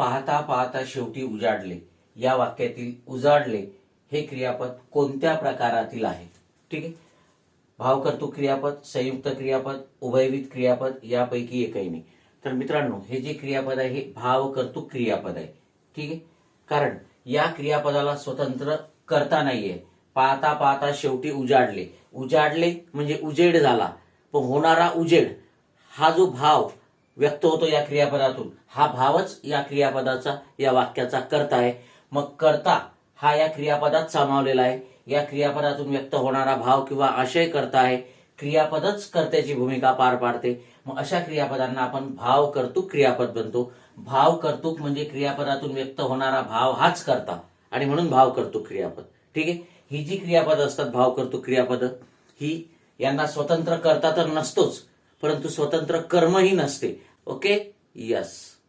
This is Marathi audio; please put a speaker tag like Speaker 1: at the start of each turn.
Speaker 1: पाहता पाहता शेवटी उजाडले. या वाक्यातील उजाडले हे क्रियापद कोणत्या प्रकारातील आहे? ठीक आहे? भावकर्तृक क्रियापद संयुक्त क्रियापद उभयविध क्रियापद यापैकी एकही नाही. तर मित्रांनो हे जे क्रियापद आहे हे भावकर्तुक क्रियापद आहे. ठीक आहे? कारण या क्रियापदाला स्वतंत्र करता नाहीये. पाहता पाहता शेवटी उजाडले. उजाडले म्हणजे उजेड झाला. पण होणारा उजेड हा जो भाव व्यक्त होतो या क्रियापदातून. हा भावच या क्रियापदाचा या वाक्याचा करता आहे. मग करता हा या क्रियापदात सामावलेला आहे. या क्रियापदातून व्यक्त होणारा भाव किंवा आशय करता आहे. क्रियापदच कर्त्याची भूमिका पार पाडते. मग अशा क्रियापदांना आपण भाव कर्तुक क्रियापद बनतो. भाव कर्तुक म्हणजे क्रियापदातून व्यक्त होणारा भाव हाच करता. आणि म्हणून भाव कर्तुक क्रियापद. ठीक आहे? ही जी क्रियापद असतात भाव कर्तुक क्रियापद ही यांना स्वतंत्र करता तर नसतोच परंतु स्वतंत्र कर्मही नसते. okay? Yes.